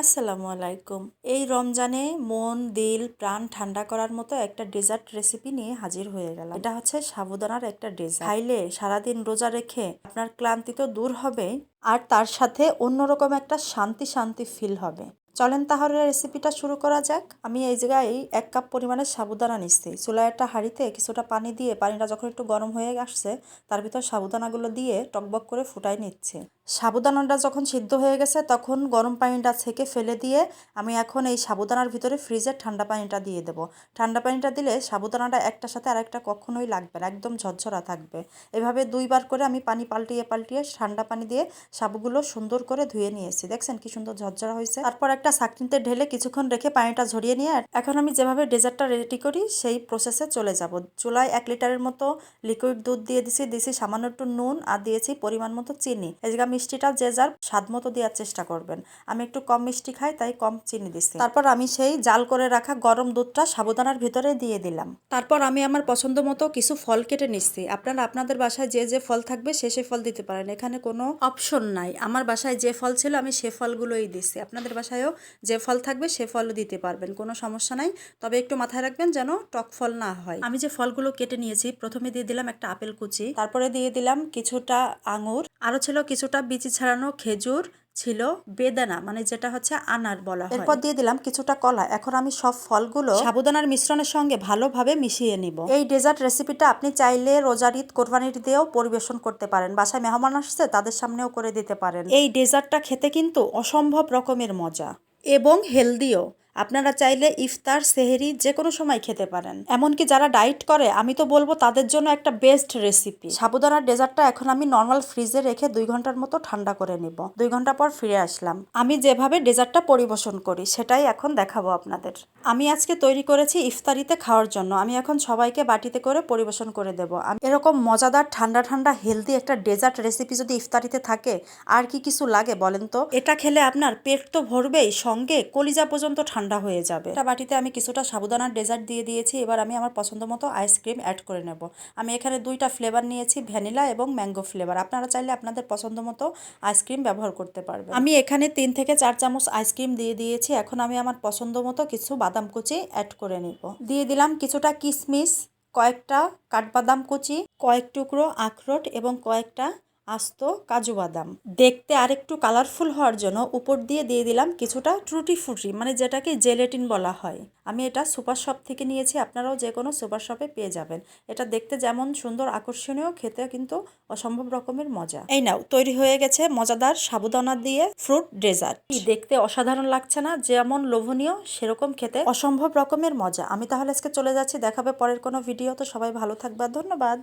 আসসালামু আলাইকুম। এই রমজানে মন, দিল, প্রাণ ঠান্ডা করার মতো একটা ডেজার্ট রেসিপি নিয়ে হাজির হয়ে গেলাম। এটা হচ্ছে সাবুদানার একটা ডেজার্ট। খাইলে সারাদিন রোজা রেখে আপনার ক্লান্তি তো দূর হবে, আর তার সাথে অন্যরকম একটা শান্তি শান্তি ফিল হবে। চলেন তাহলে রেসিপিটা শুরু করা যাক। আমি এই জায়গায় এক কাপ পরিমাণে সাবুদানা নিচ্ছি। চুলায় একটা হাঁড়িতে কিছুটা পানি দিয়ে পানিটা যখন একটু গরম হয়ে আসছে, তার ভিতর সাবুদানাগুলো দিয়ে টকবক করে ফুটাই নিচ্ছে। সাবুদানাটা যখন সিদ্ধ হয়ে গেছে, তখন গরম পানিটা ছেঁকে ফেলে দিয়ে আমি এখন এই সাবুদানার ভিতরে ফ্রিজের ঠান্ডা পানিটা দিয়ে দেব। ঠান্ডা পানিটা দিলে সাবুদানাটা একটার সাথে আরেকটা কখনোই লাগবে না, একদম ঝরঝরা থাকবে। এভাবে দুইবার করে আমি পানি পাল্টিয়ে পাল্টিয়ে ঠান্ডা পানি দিয়ে সাবুগুলো সুন্দর করে ধুয়ে নিয়েছি। দেখছেন কি সুন্দর ঝরঝরা হয়েছে? তারপর একটা সাকনিতে ঢেলে কিছুক্ষণ রেখে পানিটা ঝরিয়ে নিয়ে এখন আমি যেভাবে ডেজার্টটা রেডি করি, সেই প্রসেসে চলে যাব। চুলায় এক লিটারের মতো লিকুইড দুধ দিয়ে দিছি। দিছি সামান্য একটু নুন আর দিয়েছি পরিমাণ মতো চিনি। এই জায়গা মিষ্টিটা যে যার স্বাদ মতো দেওয়ার চেষ্টা করবেন। আমি একটু কম মিষ্টি খাই, তাই কম চিনি দিছি। তারপর আমি সেই জাল করে রাখা গরম দুধটা সাবুদানার ভিতরে দিয়ে দিলাম। তারপর আমি আমার পছন্দ মতো কিছু ফল কেটে নিচ্ছি। আপনারা আপনাদের বাসায় যে যে ফল থাকবে সে সে ফল দিতে পারেন। এখানে কোনো অপশন নাই। আমার বাসায় যে ফল ছিল আমি সে ফলগুলোই দিচ্ছি আপনাদের বাসায়ও যে ফল থাকবে সে ফলও দিতে পারবেন। কোনো সমস্যা নাই। তবে একটু মাথায় রাখবেন যেন টক ফল না হয়। আমি যে ফলগুলো কেটে নিয়েছি, প্রথমে দিয়ে দিলাম একটা আপেল কুচি। তারপরে দিয়ে দিলাম কিছুটা আঙুর। আরও ছিল কিছুটা বিচি ছাড়ানো খেজুর ছিল বেদানা মানে যেটা হচ্ছে আনার বলা হয়। এরপর দিয়ে দিলাম কিছুটা কলা। এখন আমি সব ফলগুলো সাবুদানার মিশ্রণের সঙ্গে ভালোভাবে মিশিয়ে নিব। এই ডেজার্ট রেসিপিটা আপনি চাইলে রোজার ঈদ কোরবানির দিয়েও পরিবেশন করতে পারেন। বাসায় মেহমান আসছে তাদের সামনেও করে দিতে পারেন। এই ডেজার্টটা খেতে কিন্তু অসম্ভব রকমের মজা এবং হেলদিও। আপনারা চাইলে ইফতার, সেহেরি যে কোনো সময় খেতে পারেন। এমনকি যারা ডায়েট করে, আমি তো বলব তাদের জন্য একটা বেস্ট রেসিপি সাবুদানার ডেজার্টটা এখন আমি নর্মাল ফ্রিজে রেখে দুই ঘণ্টার মতো ঠান্ডা করে নিব। দুই ঘণ্টা পর ফিরে আসলাম। আমি যেভাবে ডেজার্টটা পরিবেশন করি, সেটাই এখন দেখাবো আপনাদের। আমি আজকে তৈরি করেছি ইফতারিতে খাওয়ার জন্য। আমি এখন সবাইকে বাটিতে করে পরিবেশন করে দেবো। আমি এরকম মজাদার, ঠান্ডা ঠান্ডা হেলদি একটা ডেজার্ট রেসিপি যদি ইফতারিতে থাকে, আর কি কিছু লাগে বলেন তো? এটা খেলে আপনার পেট তো ভরবেই, সঙ্গে কলিজা পর্যন্ত ঠান্ডা হয়ে যাবে। এটা বাটিতে আমি কিছুটা সাবুদানার ডেজার্ট দিয়ে দিয়েছি, এবার আমি আমার পছন্দ মতো আইসক্রিম অ্যাড করে নেব। আমি এখানে দুইটা ফ্লেভার নিয়েছি ভ্যানিলা এবং ম্যাঙ্গো ফ্লেভার আপনারা চাইলে আপনাদের পছন্দ মতো আইসক্রিম ব্যবহার করতে পারবেন। আমি এখানে তিন থেকে চার চামচ আইসক্রিম দিয়ে দিয়েছি। এখন আমি আমার পছন্দ মতো কিছু বাদাম কুচি অ্যাড করে নিব। দিয়ে দিলাম কিছুটা কিশমিশ কয়েকটা কাঠবাদাম কুচি, কয়েক টুকরো আখরোট এবং কয়েকটা আস্ত কাজু বাদাম। দেখতে আরেকটু কালারফুল হওয়ার জন্য উপর দিয়ে দিয়ে দিলাম কিছুটা ট্রুটি ফ্রুটি মানে যেটাকে জেলেটিন বলা হয়। আমি এটা সুপার শপ থেকে নিয়েছি, আপনারাও যে কোনো সুপার শপে পেয়ে যাবেন। এটা দেখতে যেমন সুন্দর, আকর্ষণীয় খেতে কিন্তু অসম্ভব রকমের মজা। এই নাও, তৈরি হয়ে গেছে মজাদার সাবুদানা দিয়ে ফ্রুট ডেজার্ট দেখতে অসাধারণ লাগছে না, যেমন লোভনীয়, সেরকম খেতে অসম্ভব রকমের মজা। আমি তাহলে আজকে চলে যাচ্ছি, দেখাবে পরের কোনো ভিডিও তো সবাই ভালো থাকবে, ধন্যবাদ।